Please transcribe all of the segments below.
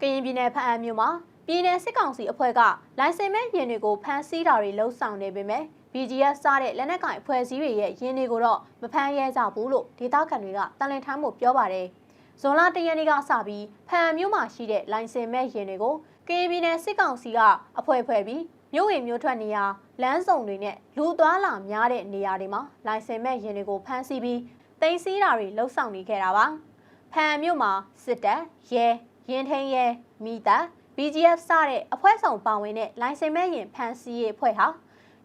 ကရင်ပြည်နယ်ဖအံမြို့မှာပြည်နယ်စစ်ကောင်စီအဖွဲ့ကလိုင်စင်မဲ့ရင်တွေကိုဖမ်းဆီးတာတွေလှုံ့ဆော်နေပေမဲ့ BGF စတဲ့လက်နက်ကိုင်အဖွဲ့အစည်းတွေရဲ့ရင်တွေကိုတော့မဖမ်းရဲကြဘူးလို့ဒေသခံတွေကတန်လင်ထမ်းမှုပြောပါတယ်။ဇွန်လတရက်နေ့ကစပြီးဖအံမြို့မှာရှိတဲ့လိုင်စင်မဲ့ရင်တွေကိုကရင်ပြည်နယ်စစ်ကောင်စီကအဖွဲ့ဖွဲ့ပြီးမြို့ဝင်မြို့ထွက်နေရာလမ်းစုံတွေနဲ့လူသွားလာများတဲ့နေရာတွေမှာလိုင်စင်မဲ့ရင်တွေကိုဖမ်းဆီးပြီးတင်စီးတာတွေလှုံ့ဆော်နေခဲ့တာပါ။ဖအံမြို့မှာစစ်တပ်ရဲ ရင်ထင်းရဲမိတာ BGF စတဲ့အဖွဲ့ဆောင်ပါဝင်တဲ့လိုင်စင်မဲ့ရင်ဖန်စီရေးအဖွဲ့ဟာ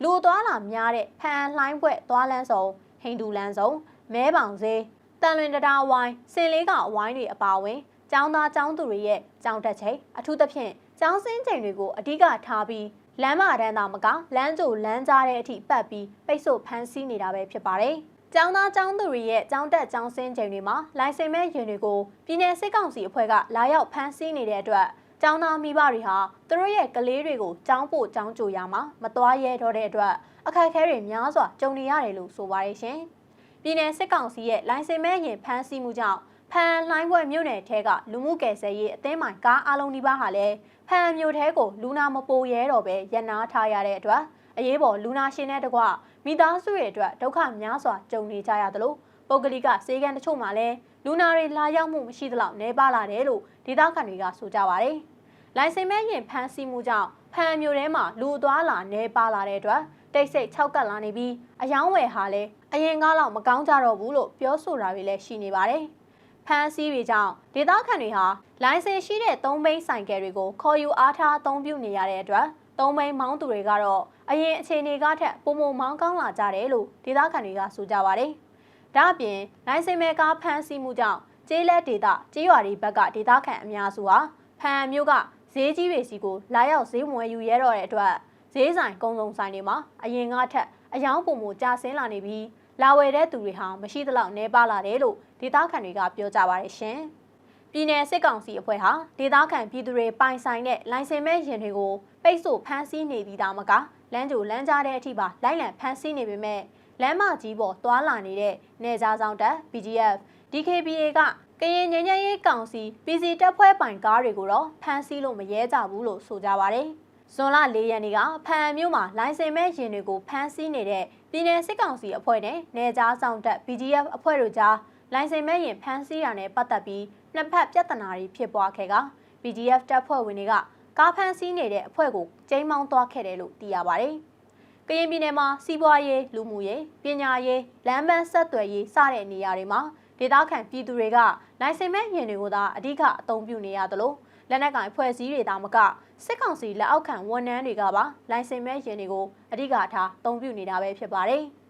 လူသွားလာများတဲ့ဖန်လှိုင်းဘွဲ့သွားလန်းဆောင်ဟိန္ဒူလန်းဆောင်မဲပေါင်စေးတန်လွင်တတာဝိုင်းစင်လေးကအဝိုင်းတွေအပါအဝင်ကျောင်းသားကျောင်းသူတွေရဲ့ကျောင်းတက်ချိန်အထူးသဖြင့်ကျောင်းစင်းချိန်တွေကိုအဓိကထားပြီးလမ်းမတန်းသာမကလမ်းကြိုလမ်းကြားတဲ့အထိပတ်ပြီးပိတ်ဆို့ဖမ်းဆီးနေတာပဲဖြစ်ပါတယ်။ ကျောင်းသားကျောင်းသူတွေရဲ့ကျောင်းတက်ကျောင်းဆင်းချိန်တွေမှာလိုင်စင်မဲ့ရင်တွေကိုပြည်내စစ်ကောင်စီအဖွဲ့ကလာရောက်ဖမ်းဆီးနေတဲ့အတွက်ကျောင်းသားမိဘတွေဟာသူတို့ရဲ့ကလေးတွေကိုကျောင်းပို့ကျောင်းကြိုရမှာမသွားရဲတော့တဲ့အတွက်အခက်အခဲတွေများစွာကြုံနေရတယ်လို့ဆိုပါတယ်ရှင်။ပြည်내စစ်ကောင်စီရဲ့လိုင်စင်မဲ့ရင်ဖမ်းဆီးမှုကြောင့်ဖန်လှိုင်းဘွဲ့မြို့နယ်ထဲကလူမှုကယ်ဆယ်ရေးအသင်းမှကားအလုံးဒီပါဟာလည်းဖန်မြို့ထဲကိုလူနာမပိုရဲတော့ပဲရန်နာထားရတဲ့အတွက် အရေးပေါ်လူနာရှင်တဲ့တကွမိသားစုရဲ့အတွက်ဒုက္ခများစွာကြုံနေကြရတယ်လို့ပုဂ္ဂလိကစေကံတချို့မှလည်းလူနာတွေလာရောက်မှုမရှိသလောက်နေပါလာတယ်လို့ဒေသခံတွေကဆိုကြပါတယ်။လိုင်စင်မဲရင်ဖမ်းဆီးမှုကြောင့်ဖန်မျိုးထဲမှာလူသွားလာနေပါလာတဲ့အတွက်တိတ်ဆိတ်၆ကတ်လာနေပြီးအယောင်းဝယ်ဟာလည်းအရင်ကားလောက်မကောင်းကြတော့ဘူးလို့ပြောဆိုတာတွေလည်းရှိနေပါတယ်။ဖမ်းဆီးတွေကြောင့်ဒေသခံတွေဟာလိုင်စင်ရှိတဲ့သုံးဘိန်းဆိုင်ကယ်တွေကိုခေါ်ယူအားထားအသုံးပြုနေရတဲ့အတွက် သုံးဘိန်းမောင်းသူတွေကတော့အရင်အခြေအနေကထက်ပုံပုံမောင်းကောင်းလာကြတယ်လို့ဒေသခံတွေကဆိုကြပါတယ်။ဒါ့အပြင်လိုင်စင်မဲကားဖမ်းဆီးမှုကြောင့်ကျေးလက်ဒေသကျေးရွာတွေဘက်ကဒေသခံအများစုဟာဖန်မျိုးကဈေးကြီးတွေစီကိုလာရောက်ဈေးမွေယူရဲတော့တဲ့အတွက်ဈေးဆိုင်ကုန်းစုံဆိုင်တွေမှာအရင်ကထက်အယောင်ပုံမကျဆင်းလာနေပြီးလာဝယ်တဲ့သူတွေဟာမရှိသလောက်နှဲပါလာတယ်လို့ဒေသခံတွေကပြောကြပါတယ်ရှင်။ ပြည်내စစ်ကောင်စီအဖွဲ့ဟာဒေသခံပြည်သူတွေပိုင်ဆိုင်တဲ့လိုင်စင်မဲ့ရင်တွေကိုပိတ်ဆို့ဖမ်းဆီးနေပြီးသားမကလမ်းကြိုလမ်းကြားတဲ့အထိပါလိုက်လံဖမ်းဆီးနေပေမဲ့လမ်းမကြီးပေါ်သွာလာနေတဲ့နေကြားဆောင်တပ် BGF DKBA ကကရင်ငញ្ញရေးကောင်စီ PC တပ်ဖွဲ့ပိုင်ကားတွေကိုတော့ဖမ်းဆီးလို့မရဲကြဘူးလို့ဆိုကြပါတယ်။ဇွန်လ၄ရက်နေ့ကဖန်မြို့မှာလိုင်စင်မဲ့ရင်တွေကိုဖမ်းဆီးနေတဲ့ပြည်내စစ်ကောင်စီအဖွဲ့နဲ့နေကြားဆောင်တပ် BGF အဖွဲ့တို့ကြား လိုင်စင်မဲ့ရင်ဖမ်းဆီးတာနဲ့ပတ်သက်ပြီးနှစ်ဖက်ပြဿနာတွေဖြစ်ပွားခဲ့က BGF တပ်ဖွဲ့ဝင်တွေကကားဖမ်းဆီးနေတဲ့အဖွဲ့ကိုကျိမ်းမောင်းသွားခဲ့တယ်လို့သိရပါတယ်။ကရင်ပြည်နယ်မှာစီးပွားရေးလူမှုရေးပညာရေးလမ်းပန်းဆက်သွယ်ရေးစတဲ့နေရာတွေမှာဒေသခံပြည်သူတွေကလိုင်စင်မဲ့ရင်တွေကိုသာအဓိကအသုံးပြုနေရသလိုလက်နက်ကင်ဖွဲ့စည်းတွေတာမကစစ်ကောင်စီလက်အောက်ခံဝန်ထမ်းတွေကပါလိုင်စင်မဲ့ရင်တွေကိုအဓိကထားအသုံးပြုနေတာပဲဖြစ်ပါတယ်။